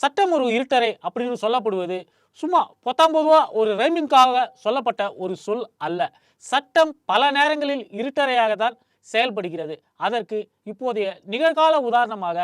சட்டம் ஒரு இருட்டறை அப்படின்னு சொல்லப்படுவது சும்மா பொத்தாம்பதுவா ஒரு ரைமிங்காக சொல்லப்பட்ட ஒரு சொல் அல்ல. சட்டம் பல நேரங்களில் இருட்டறையாக தான் செயல்படுகிறது. அதற்கு இப்போதைய நிகழ்கால உதாரணமாக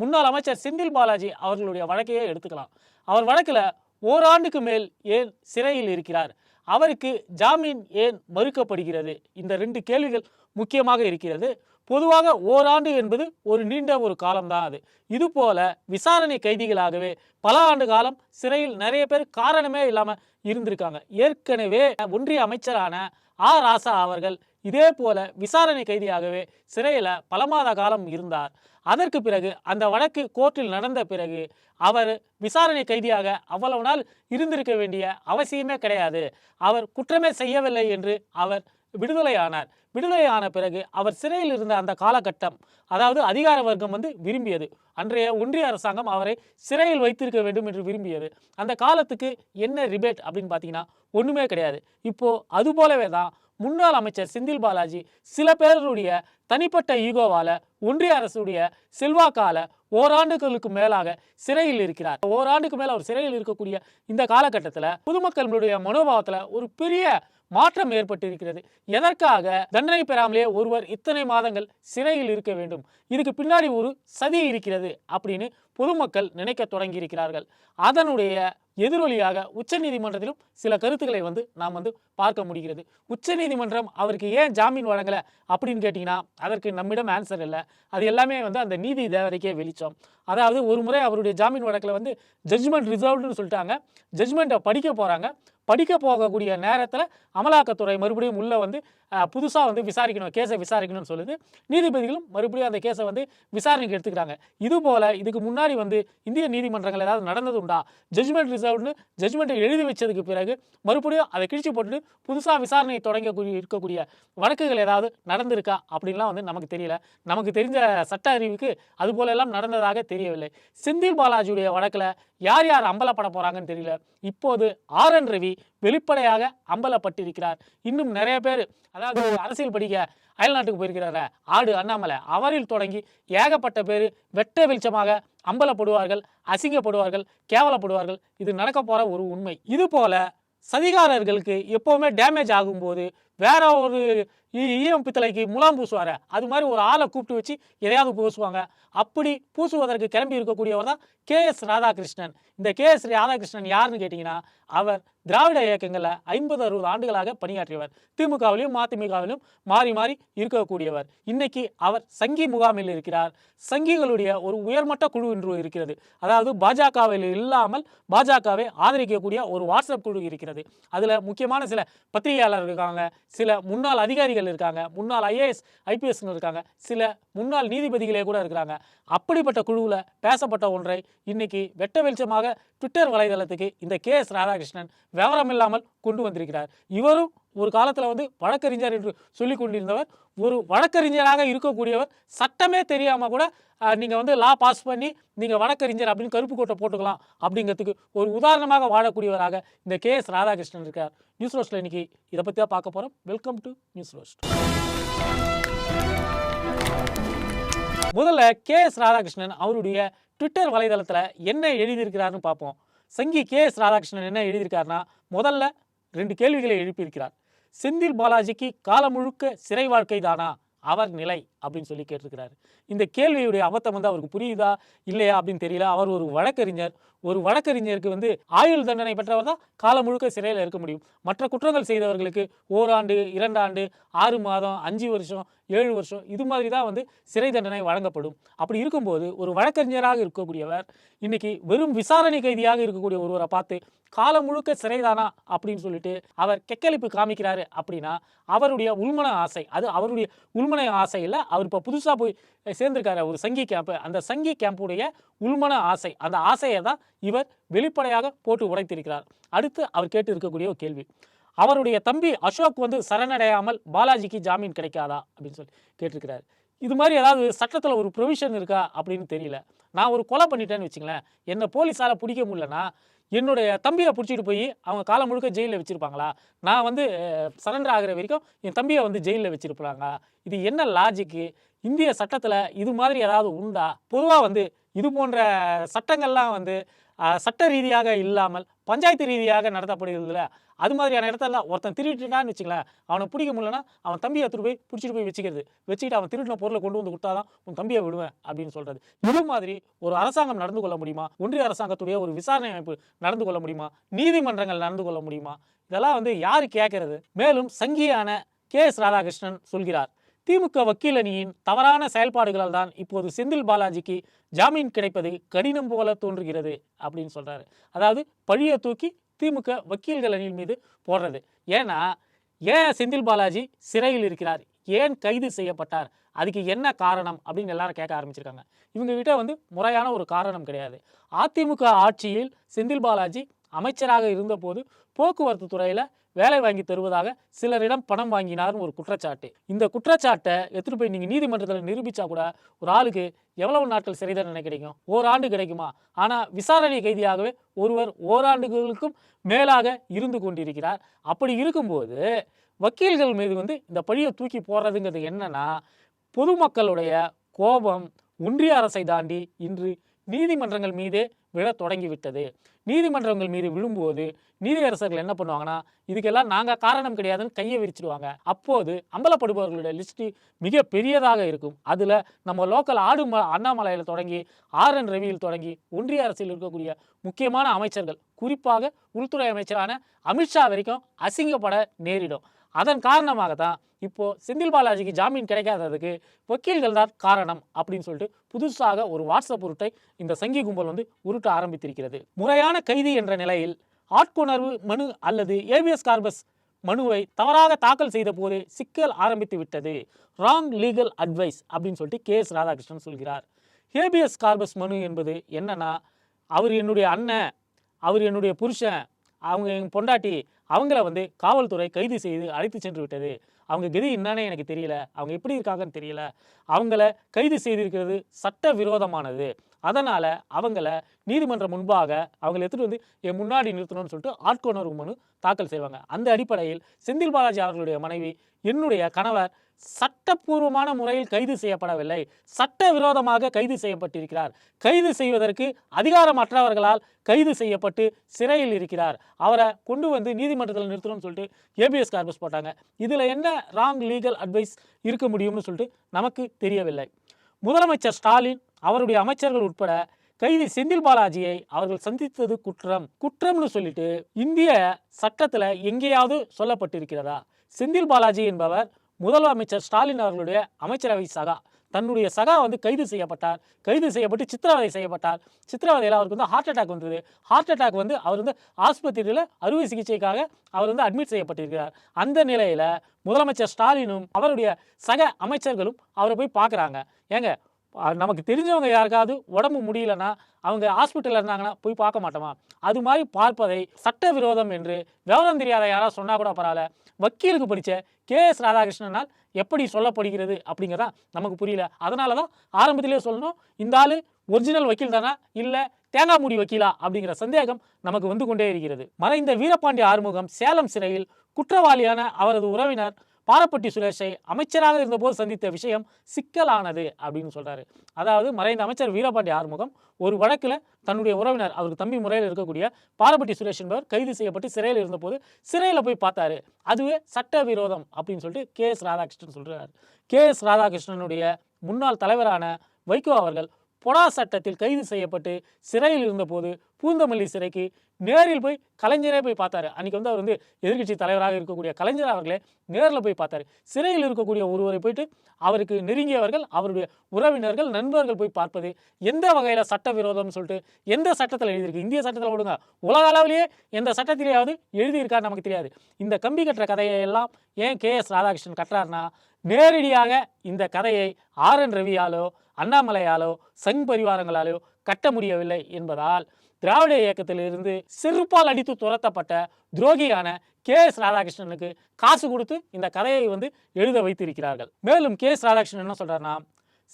முன்னாள் அமைச்சர் செந்தில் பாலாஜி அவர்களுடைய வழக்கையே எடுத்துக்கலாம். அவர் வழக்கில் ஓராண்டுக்கு மேல் ஏன் சிறையில் இருக்கிறார்? அவருக்கு ஜாமீன் ஏன் மறுக்கப்படுகிறது? இந்த ரெண்டு கேள்விகள் முக்கியமாக இருக்கிறது. பொதுவாக ஓராண்டு என்பது ஒரு நீண்ட ஒரு காலம்தான் அது. இது போல விசாரணை கைதிகளாகவே பல ஆண்டு காலம் சிறையில் நிறைய பேர் காரணமே இல்லாமல் இருந்திருக்காங்க. ஏற்கனவே ஒன்றிய அமைச்சரான ஆ ராசா அவர்கள் இதே போல விசாரணை கைதியாகவே சிறையில் பல மாத காலம் இருந்தார். அதற்கு பிறகு அந்த வழக்கு கோர்ட்டில் நடந்த பிறகு அவர் விசாரணை கைதியாக அவ்வளவு நாள் இருந்திருக்க வேண்டிய அவசியமே கிடையாது. அவர் குற்றமே செய்யவில்லை என்று அவர் விடுதலையானார். விடுதலையான பிறகு அவர் சிறையில் இருந்த அந்த காலகட்டம் அதாவது அதிகார வர்க்கம் வந்து விரும்பியது. அன்றைய ஒன்றிய அரசாங்கம் அவரை சிறையில் வைத்திருக்க வேண்டும் என்று விரும்பியது. அந்த காலத்துக்கு என்ன ரிபேட் அப்படின்னு பார்த்தீங்கன்னா ஒன்றுமே கிடையாது. இப்போ அது போலவே தான் முன்னாள் அமைச்சர் செந்தில் பாலாஜி சில பேருடைய தனிப்பட்ட ஈகோவால ஒன்றிய அரசுடைய செல்வாக்கால ஓராண்டுகளுக்கு மேலாக சிறையில் இருக்கிறார். ஓராண்டுக்கு மேல அவர் சிறையில் இருக்கக்கூடிய இந்த காலகட்டத்தில் பொதுமக்களுடைய மனோபாவத்தில் ஒரு பெரிய மாற்றம் ஏற்பட்டிருக்கிறது. எதற்காக தண்டனை பெறாமலே ஒருவர் இத்தனை மாதங்கள் சிறையில் இருக்க வேண்டும்? இதுக்கு பின்னாடி ஒரு சதி இருக்கிறது அப்படின்னு பொதுமக்கள் நினைக்க தொடங்கியிருக்கிறார்கள். அதனுடைய எதிரொலியாக உச்சநீதிமன்றத்திலும் சில கருத்துக்களை வந்து நாம் வந்து பார்க்க முடிகிறது. உச்சநீதிமன்றம் அவருக்கு ஏன் ஜாமீன் வழங்கலை அப்படின்னு கேட்டிங்கன்னா அதற்கு நம்மிடம் ஆன்சர் இல்லை. அது எல்லாமே வந்து அந்த நீதி தேவரைக்கே வெளிச்சம். அதாவது ஒரு முறை அவருடைய ஜாமீன் வழக்கில் வந்து ஜட்ஜ்மெண்ட் ரிசர்வ்டுன்னு சொல்லிட்டாங்க. ஜட்ஜ்மெண்ட்டை படிக்க போகிறாங்க படிக்க போகக்கூடிய நேரத்தில் அமலாக்கத்துறை மறுபடியும் உள்ளே வந்து புதுசாக வந்து விசாரிக்கணும் கேஸை விசாரிக்கணும்னு சொல்லுது. நீதிபதிகளும் மறுபடியும் அந்த கேஸை வந்து விசாரணைக்கு எடுத்துக்கிறாங்க. இது போல் இதுக்கு முன்னாடி வந்து இந்திய நீதிமன்றங்கள் ஏதாவது நடந்தது உண்டா ஜட்ஜ்மெண்ட் ரிசர்வ்னு ஜட்ஜ்மெண்ட்டை எழுதி வச்சதுக்கு பிறகு மறுபடியும் அதை கிழிச்சு போட்டுட்டு புதுசாக விசாரணையை தொடங்கக்கூடிய இருக்கக்கூடிய வழக்குகள் ஏதாவது நடந்திருக்கா? அப்படின்லாம் வந்து நமக்கு தெரியல. நமக்கு தெரிஞ்ச சட்ட அறிவுக்கு அது போல எல்லாம் நடந்ததாக தெரியவில்லை. செந்தில் பாலாஜியுடைய வழக்கில் யார் யார் அம்பலப்பட போகிறாங்கன்னு தெரியல. இப்போது ஆர் என் ரவி வெளிப்படையாக அம்பலப்பட்டிருக்கிறார். இன்னும் நிறைய பேர் அதாவது அரசியல் படிக்க அயல்நாட்டுக்கு போயிருக்கிறார ஆடு அண்ணாமலை அவரில் தொடங்கி ஏகப்பட்ட பேர் வெட்ட வெளிச்சமாக அம்பலப்படுவார்கள் அசிங்கப்படுவார்கள் கேவலப்படுவார்கள். இது நடக்க போற ஒரு உண்மை. இது போல சதிகாரர்களுக்கு எப்போவுமே டேமேஜ் ஆகும்போது வேற ஒரு ஈயம் பித்தளைக்கு முலாம் பூசுவார அது மாதிரி ஒரு ஆளை கூப்பிட்டு வச்சு எதையாவது பூசுவாங்க. அப்படி பூசுவதற்கு கிளம்பி இருக்கக்கூடியவர் தான் கே எஸ் ராதாகிருஷ்ணன். இந்த கே எஸ் ராதாகிருஷ்ணன் யாருன்னு கேட்டிங்கன்னா அவர் திராவிட இயக்கங்களில் ஐம்பது அறுபது ஆண்டுகளாக பணியாற்றியவர். திமுகவிலும் மதிமுகவிலும் மாறி மாறி இருக்கக்கூடியவர். இன்னைக்கு அவர் சங்கி முகாமில் இருக்கிறார். சங்கிகளுடைய ஒரு உயர்மட்ட குழு என்று இருக்கிறது. அதாவது பாஜகவில் இல்லாமல் பாஜகவை ஆதரிக்கக்கூடிய ஒரு வாட்ஸ்அப் குழு இருக்கிறது. அதில் முக்கியமான சில பத்திரிகையாளர் இருக்காங்க. சில முன்னாள் அதிகாரிகள் இருக்காங்க. முன்னாள் ஐஏஎஸ் ஐபிஎஸ்னு இருக்காங்க. சில முன்னாள் நீதிபதிகளே கூட இருக்கிறாங்க. அப்படிப்பட்ட குழுவில் பேசப்பட்ட ஒன்றை இன்னைக்கு வெட்ட வெளிச்சமாக ட்விட்டர் வலைதளத்துக்கு இந்த கே எஸ் ராதாகிருஷ்ணன் விவரம் இல்லாமல் கொண்டு வந்திருக்கிறார். இவரும் ஒரு காலத்தில் வந்து வழக்கறிஞர் என்று சொல்லிக் கொண்டிருந்தவர். ஒரு வழக்கறிஞராக இருக்கக்கூடியவர். சட்டமே தெரியாமல் கூட நீங்கள் வந்து லா பாஸ் பண்ணி நீங்கள் வழக்கறிஞர் அப்படின்னு கருப்பு கோட்டை போட்டுக்கலாம் அப்படிங்கிறதுக்கு ஒரு உதாரணமாக வாழக்கூடியவராக இந்த கே எஸ் ராதாகிருஷ்ணன் இருக்கார். நியூஸ் ரோஸ்ட்டில் இன்றைக்கி இதை பற்றி தான் பார்க்க போகிறோம் வெல்கம் டு நியூஸ் ரோஸ்ட் முதல்ல கே எஸ் ராதாகிருஷ்ணன் அவருடைய ட்விட்டர் வலைதளத்தில் என்ன எழுதியிருக்கிறாருன்னு பார்ப்போம். சங்கி கே எஸ் ராதாகிருஷ்ணன் என்ன எழுதியிருக்காருன்னா முதல்ல ரெண்டு கேள்விகளை எழுப்பியிருக்கிறார். செந்தில் பாலாஜிக்கு காலம் முழுக்க சிறை வாழ்க்கை தானா? அவர் நிலை. அப்படின்னு சொல்லி கேட்டிருக்கிறாரு. இந்த கேள்வியுடைய அபத்தம் வந்து அவருக்கு புரியுதா? இல்லையா அப்படின்னு தெரியல. அவர் ஒரு வழக்கறிஞர். ஒரு வழக்கறிஞருக்கு வந்து ஆயுள் தண்டனை பெற்றவர் தான் காலம் முழுக்க சிறையில் இருக்க முடியும். மற்ற குற்றங்கள் செய்தவர்களுக்கு ஓராண்டு இரண்டாண்டு ஆறு மாதம் அஞ்சு வருஷம் ஏழு வருஷம் இது மாதிரி தான் வந்து சிறை தண்டனை வழங்கப்படும். அப்படி இருக்கும்போது ஒரு வழக்கறிஞராக இருக்கக்கூடியவர் இன்னைக்கு வெறும் விசாரணை கைதியாக இருக்கக்கூடிய ஒருவரை பார்த்து காலம் முழுக்க சிறைதானா அப்படின்னு சொல்லிட்டு அவர் கெக்கலிப்பு காமிக்கிறாரு அப்படின்னா அவருடைய உள்மன ஆசை அது அவருடைய உள்மன ஆசை இல்லை அவர் இப்போ புதுசாக போய் சேர்ந்திருக்காரு ஒரு சங்கி கேம்ப் அந்த சங்கி கேம்புடைய உள்மன ஆசை அந்த ஆசையை தான் இவர் வெளிப்படையாக போட்டு உடைத்திருக்கிறார். அடுத்து அவர் கேட்டு இருக்கக்கூடிய ஒரு கேள்வி. அவருடைய தம்பி அசோக் வந்து சரணடையாமல் பாலாஜிக்கு ஜாமீன் கிடைக்காதா? அப்படின்னு சொல்லி கேட்டிருக்கிறார். இது மாதிரி ஏதாவது சட்டத்தில் ஒரு ப்ரொவிஷன் இருக்கா? அப்படின்னு தெரியல. நான் ஒரு கொலை பண்ணிட்டேன்னு வச்சுங்களேன். என்னை போலீஸால் பிடிக்க முடியலன்னா என்னுடைய தம்பியை பிடிச்சிட்டு போய் அவங்க காலம் முழுக்க ஜெயிலில் வச்சுருப்பாங்களா? நான் வந்து சரண்டர் ஆகிற வரைக்கும் என் தம்பியை வந்து ஜெயிலில் வச்சுருப்பாங்களா? இது என்ன லாஜிக்கு இந்திய சட்டத்தில் இது மாதிரி ஏதாவது உண்டா? பொதுவாக வந்து இது போன்ற சட்டங்கள்லாம் வந்து சட்ட ரீதியாக இல்லாமல் பஞ்சாயத்து ரீதியாக நடத்தப்படுகிறதுல அது மாதிரியான இடத்துல ஒருத்தன் திருட்டுட்டான்னு வச்சுங்களேன் அவனை பிடிக்க முடியலன்னா அவன் தம்பியை எடுத்துட்டு போய் பிடிச்சிட்டு போய் வச்சுக்கிறது. வச்சுக்கிட்டு அவன் திருடின பொருளை கொண்டு வந்து கொடுத்தாதான் உன் தம்பியை விடுவேன் அப்படின்னு சொல்கிறது இது மாதிரி ஒரு அரசாங்கம் நடந்து கொள்ள முடியுமா? ஒன்றிய அரசாங்கத்துடைய ஒரு விசாரணை அமைப்பு நடந்து கொள்ள முடியுமா? நீதிமன்றங்கள் நடந்து கொள்ள முடியுமா? இதெல்லாம் வந்து யார் கேட்கறது? மேலும் சங்கியான கே எஸ் ராதாகிருஷ்ணன் சொல்கிறார். திமுக வக்கீல் அணியின் தவறான செயல்பாடுகளால் தான் இப்போது செந்தில் பாலாஜிக்கு ஜாமீன் கிடைப்பது கடினம் போல தோன்றுகிறது அப்படின்னு சொல்கிறாரு அதாவது பழியை தூக்கி திமுக வக்கீல்கள் அணியின் மீது போடுறது. ஏன்னா ஏன் செந்தில் பாலாஜி சிறையில் இருக்கிறார்? ஏன் கைது செய்யப்பட்டார்? அதுக்கு என்ன காரணம்? அப்படின்னு எல்லாரும் கேட்க ஆரம்பிச்சிருக்காங்க. இவங்க கிட்ட வந்து முறையான ஒரு காரணம் கிடையாது. அதிமுக ஆட்சியில் செந்தில் பாலாஜி அமைச்சராக இருந்தபோது போக்குவரத்து துறையில் வேலை வாங்கி தருவதாக சிலரிடம் பணம் வாங்கினார்னு ஒரு குற்றச்சாட்டு. இந்த குற்றச்சாட்டை எடுத்துகிட்டு போய் நீங்கள் நீதிமன்றத்தில் நிரூபித்தா கூட ஒரு ஆளுக்கு எவ்வளவு நாட்கள் சிறை தண்டனை கிடைக்கும்? ஓராண்டு கிடைக்குமா? ஆனால் விசாரணை கைதியாகவே ஒருவர் ஓராண்டுகளுக்கும் மேலாக இருந்து கொண்டிருக்கிறார். அப்படி இருக்கும்போது வக்கீல்கள் மீது வந்து இந்த பழியை தூக்கி போடுறதுங்கிறது என்னன்னா பொதுமக்களுடைய கோபம் ஒன்றிய அரசை தாண்டி இன்று நீதிமன்றங்கள் மீதே விழத் தொடங்கிவிட்டது. நீதிமன்றங்கள் மீது விழும்போது நீதியரசர்கள் என்ன பண்ணுவாங்கன்னா இதுக்கெல்லாம் நாங்கள் காரணம் கிடையாதுன்னு கையை விரிச்சிடுவாங்க. அப்போது அம்பலப்படுபவர்களுடைய லிஸ்ட்டு மிக பெரியதாக இருக்கும். அதில் நம்ம லோக்கல் ஆடு ம அண்ணாமலையில் தொடங்கி ஆர் என் ரவியில் தொடங்கி ஒன்றிய அரசில் இருக்கக்கூடிய முக்கியமான அமைச்சர்கள் குறிப்பாக உள்துறை அமைச்சரான அமித்ஷா வரைக்கும் அசிங்கப்பட நேரிடும். அதன் காரணமாக தான் இப்போது செந்தில் பாலாஜிக்கு ஜாமீன் கிடைக்காததுக்கு வக்கீல்கள் தான் காரணம் அப்படின்னு சொல்லிட்டு புதுசாக ஒரு வாட்ஸ்அப் உருட்டை இந்த சங்கி கும்பல் வந்து உருட்ட ஆரம்பித்திருக்கிறது. முறையான கைதி என்ற நிலையில் ஆட்கொணர்வு மனு அல்லது ஏபிஎஸ் கார்பஸ் மனுவை தவறாக தாக்கல் செய்த போது சிக்கல் ஆரம்பித்து விட்டது. ராங் லீகல் அட்வைஸ் அப்படின்னு சொல்லிட்டு கே எஸ் ராதாகிருஷ்ணன் சொல்கிறார். ஹேபிஎஸ் கார்பஸ் மனு என்பது என்னன்னா அவர் என்னுடைய அண்ணன் அவர் என்னுடைய புருஷன் அவங்க எங்கள் பொண்டாட்டி அவங்கள வந்து காவல்துறை கைது செய்து அழைத்து சென்று விட்டது. அவங்க கதி என்னன்னு எனக்கு தெரியல. அவங்க எப்படி இருக்காங்கன்னு தெரியல. அவங்கள கைது செய்திருக்கிறது சட்ட விரோதமானது அதனால் அவங்கள நீதிமன்றம் முன்பாக அவங்களை எடுத்துகிட்டு வந்து என் முன்னாடி நிறுத்தணும்னு சொல்லிட்டு ஆட்கொணர்வு மனு தாக்கல் செய்வாங்க. அந்த அடிப்படையில் செந்தில் பாலாஜி அவர்களுடைய மனைவி என்னுடைய கணவர் சட்டப்பூர்வமான முறையில் கைது செய்யப்படவில்லை. சட்டவிரோதமாக கைது செய்யப்பட்டிருக்கிறார். கைது செய்வதற்கு அதிகாரமற்றவர்களால் கைது செய்யப்பட்டு சிறையில் இருக்கிறார். அவரை கொண்டு வந்து நீதிமன்றத்தில் நிறுத்தணும்னு சொல்லிட்டு ஏபிஎஸ் கார்பஸ் போட்டாங்க. இதில் என்ன ராங் லீகல் அட்வைஸ் இருக்க முடியும்னு சொல்லிட்டு நமக்கு தெரியவில்லை. முதலமைச்சர் ஸ்டாலின் அவருடைய அமைச்சர்கள் உட்பட கைதி செந்தில் பாலாஜியை அவர்கள் சந்தித்தது குற்றம். குற்றம்னு சொல்லிட்டு இந்திய சட்டத்தில் எங்கேயாவது சொல்லப்பட்டிருக்கிறதா? செந்தில் பாலாஜி என்பவர் முதலமைச்சர் ஸ்டாலின் அவர்களுடைய அமைச்சரவை சகா. தன்னுடைய சகா வந்து கைது செய்யப்பட்டார். கைது செய்யப்பட்டு சித்திரவதை செய்யப்பட்டார். சித்திரவதையில் அவருக்கு வந்து ஹார்ட் அட்டாக் வந்தது. ஹார்ட் அட்டாக் வந்து அவர் வந்து ஆஸ்பத்திரியில் அறுவை சிகிச்சைக்காக அவர் வந்து அட்மிட் செய்யப்பட்டிருக்கிறார். அந்த நிலையில் முதலமைச்சர் ஸ்டாலினும் அவருடைய சக அமைச்சர்களும் அவரை போய் பார்க்குறாங்க. ஏங்க நமக்கு தெரிஞ்சவங்க யாருக்காவது உடம்பு முடியலன்னா அவங்க ஹாஸ்பிட்டலில் இருந்தாங்கன்னா போய் பார்க்க மாட்டோமா? அது மாதிரி பார்ப்பதை சட்டவிரோதம் என்று விவரம் தெரியாத யாராவது சொன்னால் கூட பரவாயில்ல. வக்கீலுக்கு படித்த கே எஸ் ராதாகிருஷ்ணனால் எப்படி சொல்லப்படுகிறது அப்படிங்கிறதா நமக்கு புரியல. அதனால தான் ஆரம்பத்திலே சொல்லணும் இந்த ஆள் ஒரிஜினல் வக்கீல் தானா? இல்லை தேங்காய் மூடி வக்கீலா? அப்படிங்கிற சந்தேகம் நமக்கு வந்து கொண்டே இருக்கிறது. மறைந்த வீரபாண்டி ஆறுமுகம் சேலம் சிறையில் குற்றவாளியான அவரது உறவினர் பாரப்பட்டி சுரேஷை அமைச்சராக இருந்தபோது சந்தித்த விஷயம் சிக்கலானது அப்படின்னு சொல்கிறாரு அதாவது மறைந்த அமைச்சர் வீரபாண்டி ஆறுமுகம் ஒரு வழக்கில் தன்னுடைய உறவினர் அவருக்கு தம்பி முறையில் இருக்கக்கூடிய பாரப்பட்டி சுரேஷ் என்பவர் கைது செய்யப்பட்டு சிறையில் இருந்தபோது சிறையில் போய் பார்த்தாரு. அதுவே சட்டவிரோதம் அப்படின்னு சொல்லிட்டு கே எஸ் ராதாகிருஷ்ணன் சொல்கிறார் கே எஸ் ராதாகிருஷ்ணனுடைய முன்னாள் தலைவரான வைகோ அவர்கள் பொடா சட்டத்தில் கைது செய்யப்பட்டு சிறையில் இருந்தபோது பூந்தமல்லி சிறைக்கு நேரில் போய் கலைஞரே போய் பார்த்தாரு. அன்றைக்கி வந்து அவர் வந்து எதிர்கட்சி தலைவராக இருக்கக்கூடிய கலைஞர் அவர்களே நேரில் போய் பார்த்தாரு. சிறையில் இருக்கக்கூடிய ஒருவரை போயிட்டு அவருக்கு நெருங்கியவர்கள் அவருடைய உறவினர்கள் நண்பர்கள் போய் பார்ப்பது எந்த வகையில் சட்டவிரோதம்னு சொல்லிட்டு எந்த சட்டத்தில் எழுதியிருக்கு? இந்திய சட்டத்தில் விடுங்க உலக அளவிலேயே எந்த சட்டத்திலேயாவது எழுதியிருக்கான்னு நமக்கு தெரியாது. இந்த கம்பி கட்டுற கதையை எல்லாம் ஏன் கே எஸ் ராதாகிருஷ்ணன் கட்டுறாருன்னா நேரடியாக இந்த கதையை ஆர் என் ரவியாலோ அண்ணாமலையாலோ சங் பரிவாரங்களாலோ கட்ட முடியவில்லை என்பதால் திராவிட இயக்கத்திலிருந்து சிறுப்பால் அடித்து துரத்தப்பட்ட துரோகியான கே எஸ் ராதாகிருஷ்ணனுக்கு காசு கொடுத்து இந்த கதையை வந்து எழுத வைத்திருக்கிறார்கள். மேலும் கே எஸ் ராதாகிருஷ்ணன் என்ன சொல்கிறாருன்னா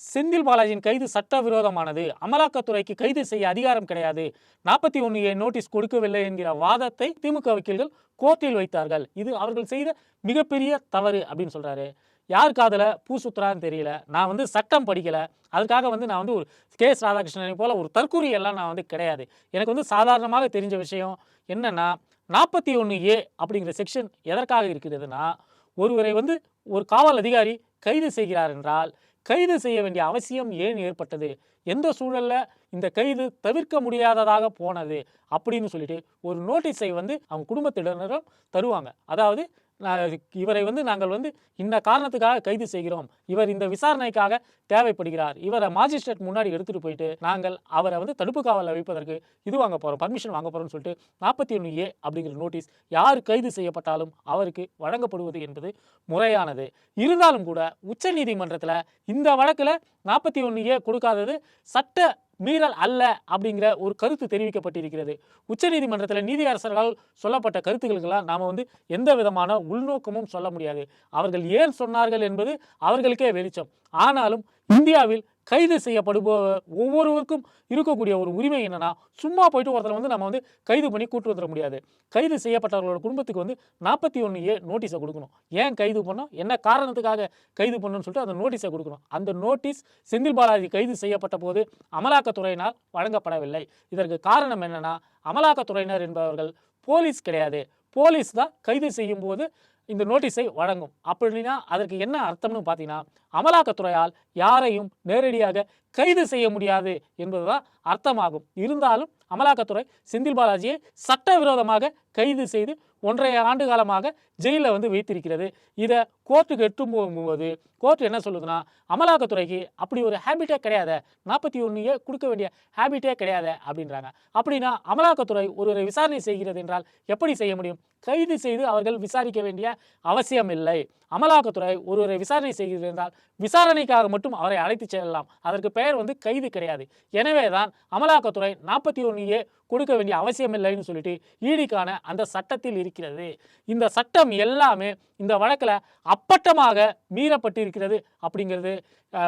செந்தில் பாலாஜியின் கைது சட்டவிரோதமானது. அமலாக்கத்துறைக்கு கைது செய்ய அதிகாரம் கிடையாது. நாற்பத்தி ஒன்று நோட்டீஸ் கொடுக்கவில்லை என்கிற வாதத்தை திமுக வக்கீல்கள் கோர்ட்டில் வைத்தார்கள். இது அவர்கள் செய்த மிகப்பெரிய தவறு அப்படின்னு சொல்கிறாரு யார் காதில்? பூ சுத்துறான்னு தெரியல. நான் வந்து சட்டம் படிக்கலை. அதுக்காக வந்து நான் வந்து ஒரு கே எஸ் ராதாகிருஷ்ணனை போல் ஒரு தற்கூரி எல்லாம் நான் வந்து கிடையாது. எனக்கு வந்து சாதாரணமாக தெரிஞ்ச விஷயம் என்னன்னா நாற்பத்தி ஒன்று ஏ அப்படிங்கிற செக்ஷன் எதற்காக இருக்கிறதுனா ஒருவரை வந்து ஒரு காவல் அதிகாரி கைது செய்கிறார் என்றால் கைது செய்ய வேண்டிய அவசியம் ஏன் ஏற்பட்டது? எந்த சூழலில் இந்த கைது தவிர்க்க முடியாததாக போனது? அப்படின்னு சொல்லிட்டு ஒரு நோட்டீஸை வந்து அவங்க குடும்பத்தினரும் தருவாங்க. அதாவது இவரை வந்து நாங்கள் வந்து இந்த காரணத்துக்காக கைது செய்கிறோம். இவர் இந்த விசாரணைக்காக தேவைப்படுகிறார். இவரை மாஜிஸ்ட்ரேட் முன்னாடி எடுத்துட்டு போயிட்டு நாங்கள் அவரை வந்து தடுப்பு காவலில் வைப்பதற்கு இது வாங்க போறோம் பர்மிஷன் வாங்க போறோம்னு சொல்லிட்டு நாற்பத்தி ஒன்று ஏ அப்படிங்கிற நோட்டீஸ் யார் கைது செய்யப்பட்டாலும் அவருக்கு வழங்கப்படுவது என்பது முறையானது. இருந்தாலும் கூட உச்சநீதிமன்றத்தில் இந்த வழக்கில் நாற்பத்தி ஒன்று ஏ கொடுக்காதது சட்ட மீறல் அல்ல அப்படிங்கிற ஒரு கருத்து தெரிவிக்கப்பட்டிருக்கிறது. உச்சநீதிமன்றத்தில் நீதியரசர்களால் சொல்லப்பட்ட கருத்துக்களுக்கெல்லாம் நாம் வந்து எந்த விதமான உள்நோக்கமும் சொல்ல முடியாது. அவர்கள் ஏன் சொன்னார்கள் என்பது அவர்களுக்கே வெளிச்சம். ஆனாலும் இந்தியாவில் கைது செய்யப்படுபவ ஒவ்வொருவருக்கும் இருக்கக்கூடிய ஒரு உரிமை என்னென்னா சும்மா போயிட்டு ஒருத்தர் வந்து நம்ம வந்து கைது பண்ணி கூட்டு வந்துட முடியாது. கைது செய்யப்பட்டவர்களோட குடும்பத்துக்கு வந்து நாற்பத்தி ஒன்று ஏ நோட்டீஸை கொடுக்கணும். ஏன் கைது பண்ணோம்? என்ன காரணத்துக்காக கைது பண்ணணும்னு சொல்லிட்டு அந்த நோட்டீஸை கொடுக்கணும். அந்த நோட்டீஸ் செந்தில் பாலாஜி கைது செய்யப்பட்ட போது அமலாக்கத்துறையினால் வழங்கப்படவில்லை. இதற்கு காரணம் என்னன்னா அமலாக்கத்துறையினர் என்பவர்கள் போலீஸ் கிடையாது. போலீஸ் தான் கைது செய்யும் போது இந்த நோட்டீஸை வழங்கும். அப்படின்னா அதற்கு என்ன அர்த்தம்னு பார்த்தீங்கன்னா அமலாக்கத்துறையால் யாரையும் நேரடியாக கைது செய்ய முடியாது என்பதுதான் அர்த்தமாகும். இருந்தாலும் அமலாக்கத்துறை செந்தில் பாலாஜியை சட்டவிரோதமாக கைது செய்து ஒன்றரை ஆண்டு காலமாக ஜெயிலில் வந்து வைத்திருக்கிறது இதை கோர்ட்டுக்கு எட்டும் போகும்போது கோர்ட் என்ன சொல்லுதுன்னா அமலாக்கத்துறைக்கு அப்படி ஒரு ஹேபிட்டே கிடையாது. நாற்பத்தி ஒன்றையே கொடுக்க வேண்டிய ஹேபிட்டே கிடையாது அப்படின்றாங்க. அப்படின்னா அமலாக்கத்துறை ஒருவரை விசாரணை செய்கிறது என்றால் எப்படி செய்ய முடியும்? கைது செய்து அவர்கள் விசாரிக்க வேண்டிய அவசியம் இல்லை. அமலாக்கத்துறை ஒருவரை விசாரணை செய்கிறது என்றால் விசாரணைக்காக மட்டும் அவரை அழைத்து செல்லலாம். அதற்கு பெயர் வந்து கைது கிடையாது. எனவே தான் அமலாக்கத்துறை நாற்பத்தி ஒன்றையே கொடுக்க வேண்டிய அவசியம் இல்லைன்னு சொல்லிட்டு ஈடிக்கான அந்த சட்டத்தில் இருக்கிறது. இந்த சட்டம் எல்லாமே இந்த வழக்கில் அப்பட்டமாக மீறப்பட்டிருக்கிறது அப்படிங்கிறது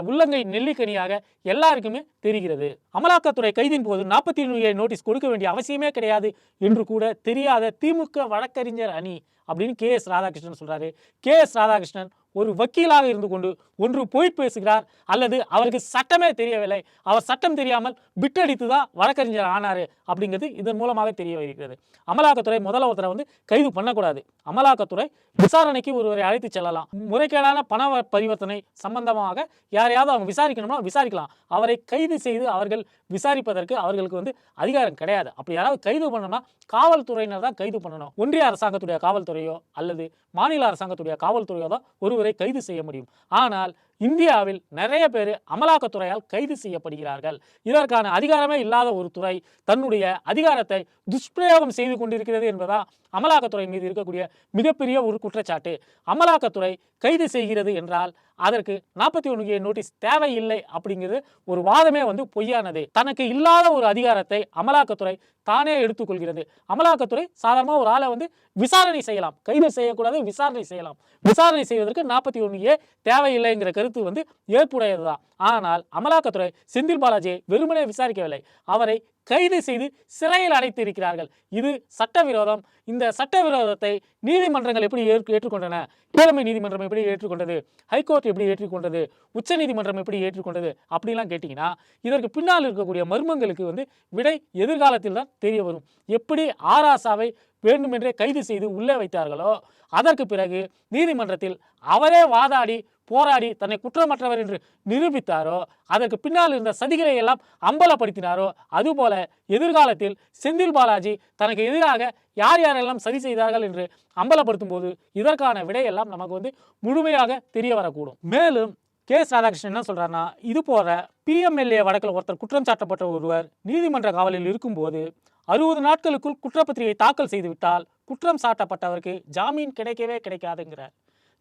உள்ளங்கை நெல்லிக்கனியாக எல்லாருக்குமே தெரிகிறது. அமலாக்கத்துறை கைதின் போது நாற்பத்தி ஏழு நோட்டீஸ் கொடுக்க வேண்டிய அவசியமே கிடையாது என்று கூட தெரியாத திமுக வழக்கறிஞர் அணி அப்படின்னு கே எஸ் ராதாகிருஷ்ணன் சொல்கிறாரு கே எஸ் ராதாகிருஷ்ணன் ஒரு வக்கீலாக இருந்து கொண்டு ஒன்று பொய் பேசுகிறார் அல்லது அவருக்கு சட்டமே தெரியவில்லை. அவர் சட்டம் தெரியாமல் பிட்டடித்து தான் வழக்கறிஞர் ஆனார் அப்படிங்கிறது இதன் மூலமாக தெரிய வருகிறது அமலாக்கத்துறை முதல்ல ஒருத்தரை வந்து கைது பண்ணக்கூடாது. அமலாக்கத்துறை விசாரணைக்கு ஒருவரை அழைத்து செல்லலாம். முறைகேடான பண பரிவர்த்தனை சம்பந்தமாக யாரையாவது அவங்க விசாரிக்கணும்னா விசாரிக்கலாம். அவரை கைது செய்து அவர்கள் விசாரிப்பதற்கு அவர்களுக்கு வந்து அதிகாரம் கிடையாது. அப்படி யாராவது கைது பண்ணணும்னா காவல்துறையினர் தான் கைது பண்ணணும். ஒன்றிய அரசாங்கத்துடைய காவல்துறையோ அல்லது மாநில அரசாங்கத்துடைய காவல்துறையோ தான் ஒருவர் கைது செய்ய முடியும். ஆனால் இந்தியாவில் நிறைய பேர் அமலாக்கத்துறையால் கைது செய்யப்படுகிறார்கள். இதற்கான அதிகாரமே இல்லாத ஒரு துறை தன்னுடைய அதிகாரத்தை துஷ்பிரயோகம் செய்து கொண்டிருக்கிறது என்பதா அமலாக்கத்துறை மீது இருக்கக்கூடிய மிகப்பெரிய ஒரு குற்றச்சாட்டு. அமலாக்கத்துறை கைது செய்கிறது என்றால் அதற்கு நாற்பத்தி ஒன்று நோட்டீஸ் தேவையில்லை அப்படிங்கிறது ஒரு வாதமே வந்து பொய்யானது. தனக்கு இல்லாத ஒரு அதிகாரத்தை அமலாக்கத்துறை தானே எடுத்துக்கொள்கிறது. அமலாக்கத்துறை சாதாரணமாக ஒரு ஆளை வந்து விசாரணை செய்யலாம். கைது செய்யக்கூடாது விசாரணை செய்யலாம். விசாரணை செய்வதற்கு நாற்பத்தி ஒன்று ஏ தேவையில்லைங்கிற கருத்து வந்து ஏற்புடையதுதான். ஆனால் அமலாக்கத்துறை செந்தில் பாலாஜியை வெறுமனே விசாரிக்கவில்லை. அவரை கைது செய்து சிறையில் அடைத்து இருக்கிறார்கள். இது சட்டவிரோதம். இந்த சட்டவிரோதத்தை நீதிமன்றங்கள் எப்படி ஏற்று ஏற்றுக்கொண்டன? கீழமை நீதிமன்றம் எப்படி ஏற்றுக்கொண்டது? ஹைகோர்ட் எப்படி ஏற்றுக்கொண்டது? உச்சநீதிமன்றம் எப்படி ஏற்றுக்கொண்டது? அப்படிலாம் கேட்டிங்கன்னா இதற்கு பின்னால் இருக்கக்கூடிய மர்மங்களுக்கு வந்து விடை எதிர்காலத்தில் தான் தெரிய வரும். எப்படி ஆராசாவை வேண்டுமென்றே கைது செய்து உள்ளே வைத்தார்களோ அதற்கு பிறகு நீதிமன்றத்தில் அவரே வாதாடி போராடி தன்னை குற்றமற்றவர் என்று நிரூபித்தாரோ அதற்கு பின்னால் இருந்த சதிகளை எல்லாம் அம்பலப்படுத்தினாரோ அதுபோல எதிர்காலத்தில் செந்தில் பாலாஜி தனக்கு எதிராக யார் யாரெல்லாம் சதி செய்தார்கள் என்று அம்பலப்படுத்தும் போது இதற்கான விடையெல்லாம் நமக்கு வந்து முழுமையாக தெரிய வரக்கூடும். மேலும் கே. எஸ் ராதாகிருஷ்ணன் என்ன சொல்கிறாருன்னா இது போல பிஎம்எல்ஏ வழக்கில் ஒருத்தர் குற்றம் சாட்டப்பட்ட ஒருவர் நீதிமன்ற காவலில் இருக்கும்போது அறுபது நாட்களுக்குள் குற்றப்பத்திரிகை தாக்கல் செய்துவிட்டால் குற்றம் சாட்டப்பட்டவருக்கு ஜாமீன் கிடைக்கவே கிடைக்காதுங்கிறார்.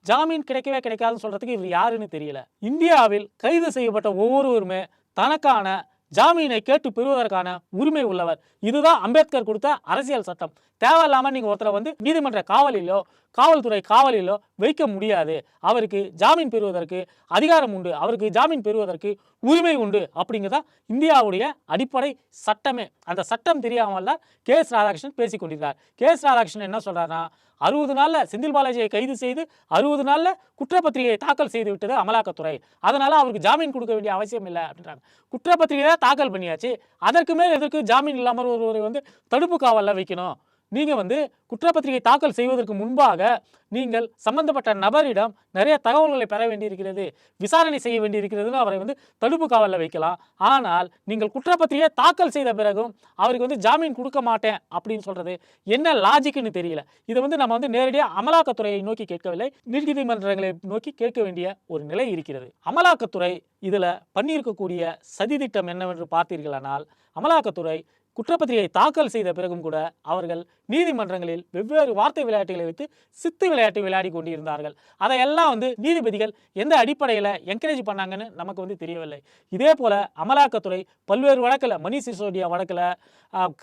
ஜாமீன் கிடைக்கவே கிடைக்காதுன்னு சொல்கிறதுக்கு இவர் யாருன்னு தெரியல. இந்தியாவில் கைது செய்யப்பட்ட ஒவ்வொருவருமே தனக்கான ஜாமீனை கேட்டு பெறுவதற்கான உரிமை உள்ளவர். இதுதான் அம்பேத்கர் கொடுத்த அரசியல் சட்டம். தேவையில்லாமல் நீங்கள் ஒருத்தரை வந்து நீதிமன்ற காவலிலோ காவல்துறை காவலிலோ வைக்க முடியாது. அவருக்கு ஜாமீன் பெறுவதற்கு அதிகாரம் உண்டு. அவருக்கு ஜாமீன் பெறுவதற்கு உரிமை உண்டு அப்படிங்கிறதா இந்தியாவுடைய அடிப்படை சட்டமே. அந்த சட்டம் தெரியாமல் கே எஸ் ராதாகிருஷ்ணன் பேசி கொண்டிருக்கார் கே எஸ் ராதாகிருஷ்ணன் என்ன சொல்கிறாருன்னா அறுபது நாளில் செந்தில் பாலாஜியை கைது செய்து அறுபது நாளில் குற்றப்பத்திரிகையை தாக்கல் செய்து விட்டது அமலாக்கத்துறை. அதனால் அவருக்கு ஜாமீன் கொடுக்க வேண்டிய அவசியம் இல்லை அப்படின்றாங்க. குற்றப்பத்திரிகையை தாக்கல் பண்ணியாச்சு. அதற்கு மேல் எதற்கு ஜாமீன் இல்லாமல் ஒருவரை வந்து தடுப்பு காவலில் வைக்கணும்? நீங்கள் வந்து குற்றப்பத்திரிகை தாக்கல் செய்வதற்கு முன்பாக நீங்கள் சம்பந்தப்பட்ட நபரிடம் நிறைய தகவல்களை பெற வேண்டியிருக்கிறது விசாரணை செய்ய வேண்டியிருக்கிறதுன்னு அவரை வந்து தடுப்பு காவலில் வைக்கலாம். ஆனால் நீங்கள் குற்றப்பத்திரிகையை தாக்கல் செய்த பிறகும் அவருக்கு வந்து ஜாமீன் கொடுக்க மாட்டேன் அப்படின்னு சொல்கிறது என்ன லாஜிக்குன்னு தெரியல. இதை வந்து நம்ம வந்து நேரடியாக அமலாக்கத்துறையை நோக்கி கேட்கவில்லை. நீதிமன்றங்களை நோக்கி கேட்க வேண்டிய ஒரு நிலை இருக்கிறது. அமலாக்கத்துறை இதில் பண்ணியிருக்கக்கூடிய சதித்திட்டம் என்னவென்று பார்த்தீர்களானால் அமலாக்கத்துறை குற்றப்பத்திரிகை தாக்கல் செய்த பிறகும் கூட அவர்கள் நீதிமன்றங்களில் வெவ்வேறு வார்த்தை விளையாட்டுகளை வைத்து சித்து விளையாட்டு விளையாடி கொண்டிருந்தார்கள். அதையெல்லாம் வந்து நீதிபதிகள் எந்த அடிப்படையில் என்கரேஜ் பண்ணாங்கன்னு நமக்கு வந்து தெரியவில்லை. இதே போல் அமலாக்கத்துறை பல்வேறு வழக்கில் மணிஷ் சிசோடியா வழக்கில்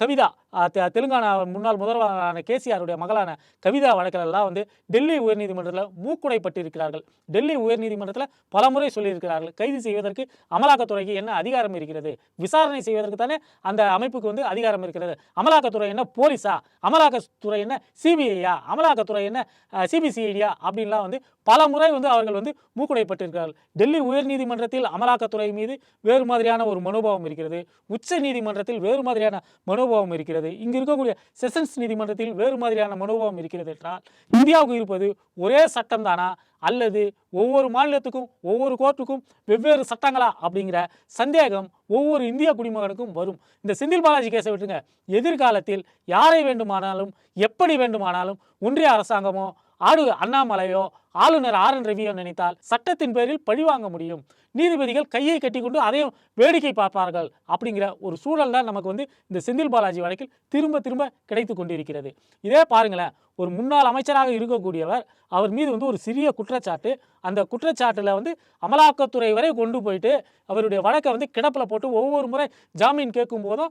கவிதா தெ- தெலுங்கானா முன்னாள் முதல்வரான கேசிஆருடைய மகளான கவிதா வழக்கிலெல்லாம் வந்து டெல்லி உயர்நீதிமன்றத்தில் மூக்குடைப்பட்டிருக்கிறார்கள். டெல்லி உயர்நீதிமன்றத்தில் பலமுறை சொல்லியிருக்கிறார்கள். கைது செய்வதற்கு அமலாக்கத்துறைக்கு என்ன அதிகாரம் இருக்கிறது? விசாரணை செய்வதற்கு தானே அந்த அமைப்புக்கு வந்து அதிகாரம் இருக்கிறது. அமலாக்கத்துறை என்ன? போலீஸா? அமலாக்கத்துறை என்ன? சிபிஐயா அமலாக்கத்துறை என்ன? சிபிசிஐடியா அப்படின்லாம் வந்து பல முறை வந்து அவர்கள் வந்து மூக்குடைப்பட்டிருக்கிறார்கள். டெல்லி உயர்நீதிமன்றத்தில் அமலாக்கத்துறை மீது வேறு மாதிரியான ஒரு மனோபாவம் இருக்கிறது. உச்ச நீதிமன்றத்தில் வேறு மாதிரியான மனோபாவம் இருக்கிறது. இங்கு இருக்கக்கூடிய செஷன்ஸ் நீதிமன்றத்தில் வேறு மாதிரியான மனோபாவம் இருக்கிறது என்றால் இந்தியாவுக்கு இருப்பது ஒரே சட்டம் தானா அல்லது ஒவ்வொரு மாநிலத்துக்கும் ஒவ்வொரு கோர்ட்டுக்கும் வெவ்வேறு சட்டங்களா அப்படிங்கிற சந்தேகம் ஒவ்வொரு இந்திய குடிமகனுக்கும் வரும். இந்த செந்தில் பாலாஜி கேஸை விட்டுங்க எதிர்காலத்தில் யாரை வேண்டுமானாலும் எப்படி வேண்டுமானாலும் ஒன்றிய அரசாங்கமோ ஆடு அண்ணாமலையோ ஆளுநர் ஆர் என் ரவியோ நினைத்தால் சட்டத்தின் பேரில் பழிவாங்க முடியும். நீதிபதிகள் கையை கட்டிக்கொண்டு அதையும் வேடிக்கை பார்ப்பார்கள் அப்படிங்கிற ஒரு சூழல் தான் நமக்கு வந்து இந்த செந்தில் பாலாஜி வழக்கில் திரும்ப திரும்ப கிடைத்து கொண்டிருக்கிறது. இதே பாருங்களேன் ஒரு முன்னாள் அமைச்சராக இருக்கக்கூடியவர் அவர் மீது வந்து ஒரு சிறிய குற்றச்சாட்டு அந்த குற்றச்சாட்டில் வந்து அமலாக்கத்துறை வரை கொண்டு போயிட்டு அவருடைய வழக்கை வந்து கிடப்பில் போட்டு ஒவ்வொரு முறை ஜாமீன் கேட்கும் போதும்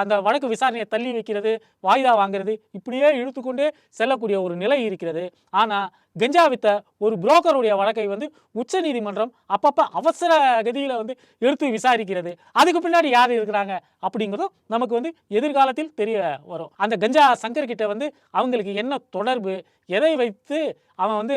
அந்த வழக்கு விசாரணையை தள்ளி வைக்கிறது வாய்தா வாங்குறது இப்படியே இழுத்துக்கொண்டே செல்லக்கூடிய ஒரு நிலை இருக்கிறது. ஆனால் கஞ்சா வித்த ஒரு புரோக்கருடைய வழக்கை வந்து உச்சநீதிமன்றம் அப்பப்போ அவசர கதியில் வந்து எடுத்து விசாரிக்கிறது. அதுக்கு பின்னாடி யார் இருக்கிறாங்க அப்படிங்கிறதும் நமக்கு வந்து எதிர்காலத்தில் தெரிய வரும். அந்த கஞ்சா சங்கர் கிட்ட வந்து அவங்களுக்கு என்ன தொடர்பு எதை வைத்து அவன் வந்து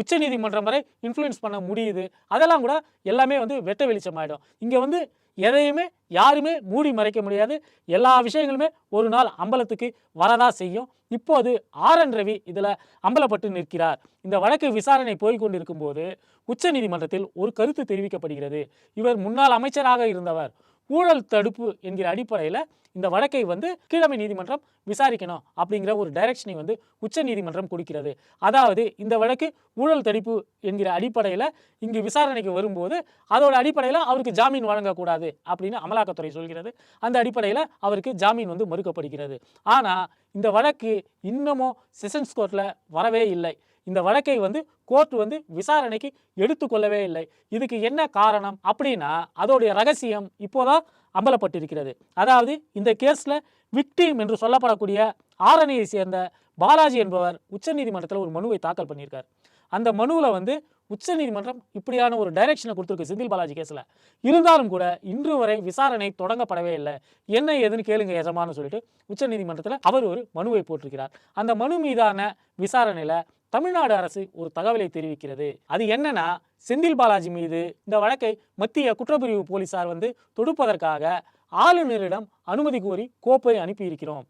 உச்சநீதிமன்றம் வரை இன்ஃப்ளூயன்ஸ் பண்ண முடியுது அதெல்லாம் கூட எல்லாமே வந்து வெட்ட வெளிச்சமாயிடும். இங்கே வந்து எதையுமே யாருமே மூடி மறைக்க முடியாது. எல்லா விஷயங்களுமே ஒரு நாள் அம்பலத்துக்கு வரதா செய்யும். இப்போது ஆர் என் ரவி இதில் அம்பலப்பட்டு நிற்கிறார். இந்த வழக்கு விசாரணை போய்கொண்டிருக்கும் போது உச்சநீதிமன்றத்தில் ஒரு கருத்து தெரிவிக்கப்படுகிறது. இவர் முன்னாள் அமைச்சராக இருந்தவர். ஊழல் தடுப்பு என்கிற அடிப்படையில் இந்த வழக்கை வந்து கீழமை நீதிமன்றம் விசாரிக்கணும் அப்படிங்கிற ஒரு டைரக்ஷனை வந்து உச்ச நீதிமன்றம் கொடுக்கிறது. அதாவது இந்த வழக்கு ஊழல் தடுப்பு என்கிற அடிப்படையில் இங்கு விசாரணைக்கு வரும்போது அதோட அடிப்படையில் அவருக்கு ஜாமீன் வழங்கக்கூடாது அப்படின்னு அமலாக்கத்துறை சொல்கிறது. அந்த அடிப்படையில் அவருக்கு ஜாமீன் வந்து மறுக்கப்படுகிறது. ஆனால் இந்த வழக்கு இன்னமும் செஷன்ஸ் கோர்ட்டில் வரவே இல்லை. இந்த வழக்கை வந்து கோர்ட் வந்து விசாரணைக்கு எடுத்துக்கொள்ளவே இல்லை. இதுக்கு என்ன காரணம் அப்படின்னா அதோடைய ரகசியம் இப்போதான் அம்பலப்பட்டிருக்கிறது. அதாவது இந்த கேஸில் விக்டீம் என்று சொல்லப்படக்கூடிய ஆரணியை சேர்ந்த பாலாஜி என்பவர் உச்சநீதிமன்றத்தில் ஒரு மனுவை தாக்கல் பண்ணியிருக்கார். அந்த மனுவில் வந்து உச்சநீதிமன்றம் இப்படியான ஒரு டைரக்ஷனை கொடுத்துருக்கு செந்தில் பாலாஜி கேஸில். இருந்தாலும் கூட இன்று வரை விசாரணை தொடங்கப்படவே இல்லை. என்ன ஏதுன்னு கேளுங்க எஜமானு சொல்லிட்டு உச்சநீதிமன்றத்தில் அவர் ஒரு மனுவை போட்டிருக்கிறார். அந்த மனு மீதான விசாரணையில் தமிழ்நாடு அரசு ஒரு தகவலை தெரிவிக்கிறது. அது என்னன்னா செந்தில் பாலாஜி மீது இந்த வழக்கை மத்திய குற்றப்பிரிவு போலீசார் வந்து தொடுப்பதற்காக ஆளுநரிடம் அனுமதி கோரி கோப்பை அனுப்பியிருக்கிறோம்.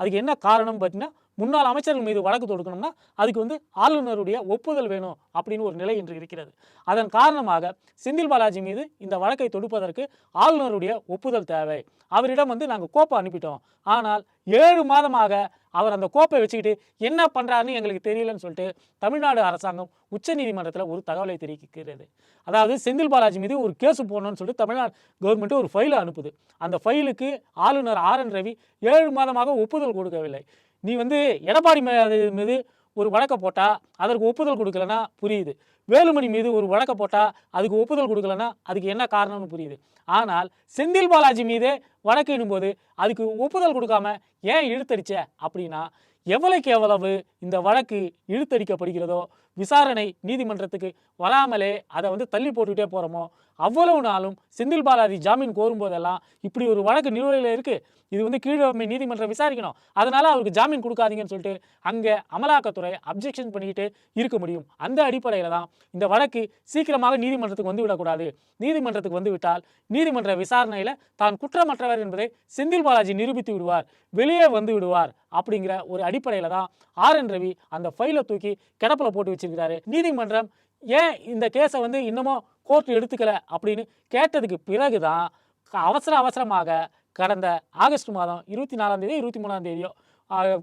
அதுக்கு என்ன காரணம் பார்த்தீங்கன்னா முன்னாள் அமைச்சர்கள் மீது வழக்கு தொடுக்கணும்னா அதுக்கு வந்து ஆளுநருடைய ஒப்புதல் வேணும் அப்படின்னு ஒரு நிலை இன்று இருக்கிறது. அதன் காரணமாக செந்தில் பாலாஜி மீது இந்த வழக்கை தொடுப்பதற்கு ஆளுநருடைய ஒப்புதல் தேவை. அவரிடம் வந்து நாங்கள் கோப்பை அனுப்பிட்டோம். ஆனால் ஏழு மாதமாக அவர் அந்த கோப்பை வச்சுக்கிட்டு என்ன பண்ணுறாருன்னு எங்களுக்கு தெரியலன்னு சொல்லிட்டு தமிழ்நாடு அரசாங்கம் உச்சநீதிமன்றத்தில் ஒரு தகவலை தெரிவிக்கிறது. அதாவது செந்தில் பாலாஜி மீது ஒரு கேஸ் போடணும்னு சொல்லிட்டு தமிழ்நாடு கவர்மெண்ட்டு ஒரு ஃபைலை அனுப்புது. அந்த ஃபைலுக்கு ஆளுநர் ஆர் என் ரவி ஏழு மாதமாக ஒப்புதல் கொடுக்கவில்லை. நீ வந்து எடப்பாடி அது மீது ஒரு வழக்கை போட்டால் அதற்கு ஒப்புதல் கொடுக்கலனா புரியுது. வேலுமணி மீது ஒரு வழக்கை போட்டால் அதுக்கு ஒப்புதல் கொடுக்கலன்னா அதுக்கு என்ன காரணம்னு புரியுது. ஆனால் செந்தில் பாலாஜி மீதே வழக்கு இடும்போது அதுக்கு ஒப்புதல் கொடுக்காம ஏன் இழுத்தடிச்ச அப்படின்னா எவ்வளவுக்கு எவ்வளவு இந்த வழக்கு இழுத்தடிக்கப்படுகிறதோ விசாரணை நீதிமன்றத்துக்கு வராமலே அதை வந்து தள்ளி போட்டுக்கிட்டே போகிறோமோ அவ்வளவு நாளும் செந்தில் பாலாஜி ஜாமீன் கோரும்போதெல்லாம் இப்படி ஒரு வழக்கு நிலுவையில் இருக்குது இது வந்து கீழமை நீதிமன்றம் விசாரிக்கணும். அதனால் அவருக்கு ஜாமீன் கொடுக்காதீங்கன்னு சொல்லிட்டு அங்கே அமலாக்கத்துறை அப்ஜெக்ஷன் பண்ணிக்கிட்டு இருக்க முடியும். அந்த அடிப்படையில் தான் இந்த வழக்கு சீக்கிரமாக நீதிமன்றத்துக்கு வந்து விடக்கூடாது. நீதிமன்றத்துக்கு வந்து விட்டால் நீதிமன்ற விசாரணையில் தான் குற்றமற்றவர் என்பதை செந்தில் பாலாஜி நிரூபித்து விடுவார். வெளியே வந்து விடுவார். அப்படிங்கிற ஒரு அடிப்படையில் தான் ஆர் என் ரவி அந்த ஃபைலை தூக்கி கிடப்பில் போட்டு வச்சு வச்சிருக்கிறாரு நீதிமன்றம் ஏன் இந்த கேஸை வந்து இன்னமும் கோர்ட் எடுத்துக்கல அப்படின்னு கேட்டதுக்கு பிறகு தான் அவசர அவசரமாக கடந்த ஆகஸ்ட் மாதம் இருபத்தி நாலாம் தேதி இருபத்தி மூணாம் தேதியோ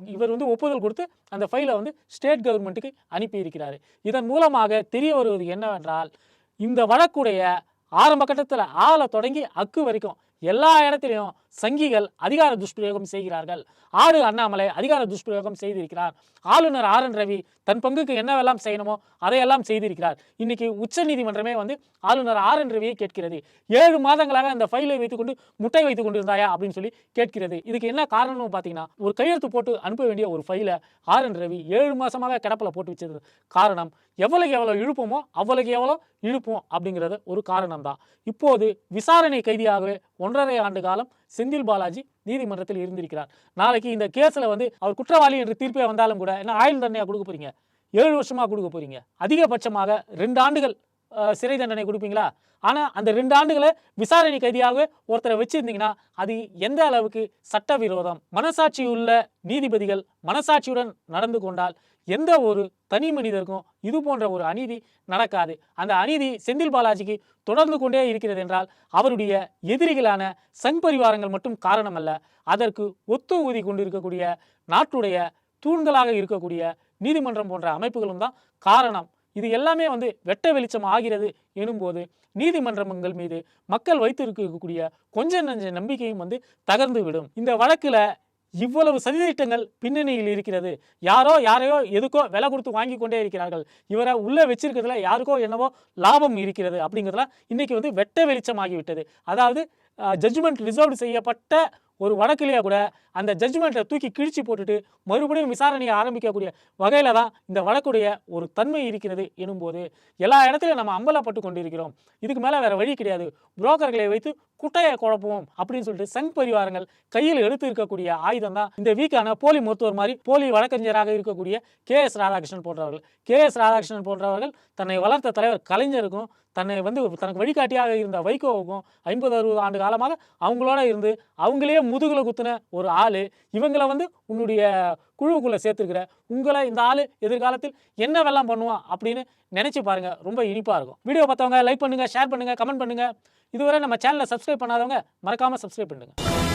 இவர் வந்து ஒப்புதல் கொடுத்து அந்த ஃபைலை வந்து ஸ்டேட் கவர்மெண்ட்டுக்கு அனுப்பியிருக்கிறாரு. இதன் மூலமாக தெரிய வருவது என்னவென்றால் இந்த வழக்குடைய ஆரம்ப கட்டத்தில் ஆளை தொடங்கி அக்கு வரைக்கும் எல்லா இடத்திலையும் சங்கிகள் அதிகார துஷ்பிரயோகம் செய்கிறார்கள். ஆடு அண்ணாமலை அதிகார துஷ்பிரயோகம் செய்திருக்கிறார். ஆளுநர் ஆர் என் ரவி தன் பங்குக்கு என்னவெல்லாம் செய்யணுமோ அதையெல்லாம் செய்திருக்கிறார். இன்னைக்கு உச்ச நீதிமன்றமே வந்து ஆளுநர் ஆர் என் ரவியை கேட்கிறது. ஏழு மாதங்களாக அந்த ஃபைலை வைத்துக்கொண்டு முட்டை வைத்துக் கொண்டிருந்தாயா அப்படின்னு சொல்லி கேட்கிறது. இதுக்கு என்ன காரணம்னு பார்த்தீங்கன்னா ஒரு கையெழுத்து போட்டு அனுப்ப வேண்டிய ஒரு ஃபைலை ஆர் என் ரவி ஏழு மாதமாக கிடப்பில் போட்டு வச்சது. காரணம் எவ்வளவுக்கு எவ்வளோ இழுப்போமோ அவ்வளோக்கு எவ்வளோ இழுப்போம் அப்படிங்கிறது ஒரு காரணம் தான் இப்போது விசாரணை கைதியாகவே ஒன்றரை ஆண்டு காலம் செந்தில் பாலாஜி நீதிமன்றத்தில் இருந்திருக்கிறார். நாளைக்கு இந்த கேஸில் வந்து அவர் குற்றவாளி என்று தீர்ப்பே வந்தாலும் கூட என்ன ஆயுள் தண்டனையாக கொடுக்க போறீங்க? ஏழு வருஷமாக கொடுக்க போறீங்க. அதிகபட்சமாக ரெண்டு ஆண்டுகள் சிறை தண்டனை கொடுப்பீங்களா? ஆனால் அந்த ரெண்டு ஆண்டுகளை விசாரணை கைதியாக ஒருத்தரை வச்சுருந்தீங்கன்னா அது எந்த அளவுக்கு சட்டவிரோதம்? மனசாட்சி உள்ள நீதிபதிகள் மனசாட்சியுடன் நடந்து கொண்டால் எந்த ஒரு தனி மனிதருக்கும் இது போன்ற ஒரு அநீதி நடக்காது. அந்த அநீதி செந்தில் பாலாஜிக்கு தொடர்ந்து கொண்டே இருக்கிறது என்றால் அவருடைய எதிரிகளான சங் பரிவாரங்கள் மட்டும் காரணமல்ல அதற்கு ஒத்து ஊதி கொண்டிருக்கக்கூடிய நாட்டுடைய தூண்களாக இருக்கக்கூடிய நீதிமன்றம் போன்ற அமைப்புகளும் தான் காரணம். இது எல்லாமே வந்து வெட்ட வெளிச்சம் ஆகிறது எனும்போது நீதிமன்றங்கள் மீது மக்கள் வைத்திருக்கக்கூடிய கொஞ்ச நஞ்ச நம்பிக்கையும் வந்து தகர்ந்து விடும் இந்த வழக்கில் இவ்வளவு சதித்திட்டங்கள் பின்னணியில் இருக்கிறது. யாரோ யாரையோ எதுக்கோ விலை கொடுத்து வாங்கி கொண்டே இருக்கிறார்கள். இவரை உள்ளே வச்சிருக்கிறதுல யாருக்கோ என்னவோ லாபம் இருக்கிறது அப்படிங்கிறதுலாம் இன்றைக்கி வந்து வெட்ட வெளிச்சமாகிவிட்டது. அதாவது ஜட்ஜ்மெண்ட் ரிசர்வ் செய்யப்பட்ட ஒரு வழக்கிலேயே கூட அந்த ஜட்ஜ்மெண்ட்டை தூக்கி கிழிச்சு போட்டுட்டு மறுபடியும் விசாரணையை ஆரம்பிக்கக்கூடிய வகையில தான் இந்த வழக்குடைய ஒரு தன்மை இருக்கிறது எனும்போது எல்லா இடத்துலையும் நம்ம அம்பலப்பட்டு கொண்டிருக்கிறோம். இதுக்கு மேலே வேறு வழி கிடையாது. புரோக்கர்களை வைத்து குட்டையை குழப்புவோம் அப்படின்னு சொல்லிட்டு சங் பரிவாரங்கள் கையில் எடுத்து இருக்கக்கூடிய ஆயுதம் தான் இந்த வீக்கான போலி மருத்துவர் மாதிரி போலி வழக்கறிஞராக இருக்கக்கூடிய கே எஸ் ராதாகிருஷ்ணன் போன்றவர்கள். கே எஸ் ராதாகிருஷ்ணன் போன்றவர்கள் தன்னை வளர்த்த தலைவர் கலைஞருக்கும் தன்னை வந்து தனக்கு வழிகாட்டியாக இருந்த வைகோவுக்கும் ஐம்பது அறுபது ஆண்டு காலமாக அவங்களோட இருந்து அவங்களே முதுகில் குத்துன ஒரு ஆள். இவங்களை வந்து உன்னுடைய குழுவுக்குள்ளே சேர்த்துருக்குற உங்களை இந்த ஆள் எதிர்காலத்தில் என்னவெல்லாம் பண்ணுவான் அப்படின்னு நினச்சி பாருங்கள் ரொம்ப இனிப்பாக இருக்கும். வீடியோ பார்த்தவங்க லைக் பண்ணுங்கள் ஷேர் பண்ணுங்கள் கமெண்ட் பண்ணுங்கள் இதுவரை நம்ம சேனலை சப்ஸ்கிரைப் பண்ணாதவங்க மறக்காமல் சப்ஸ்கிரைப் பண்ணுங்கள்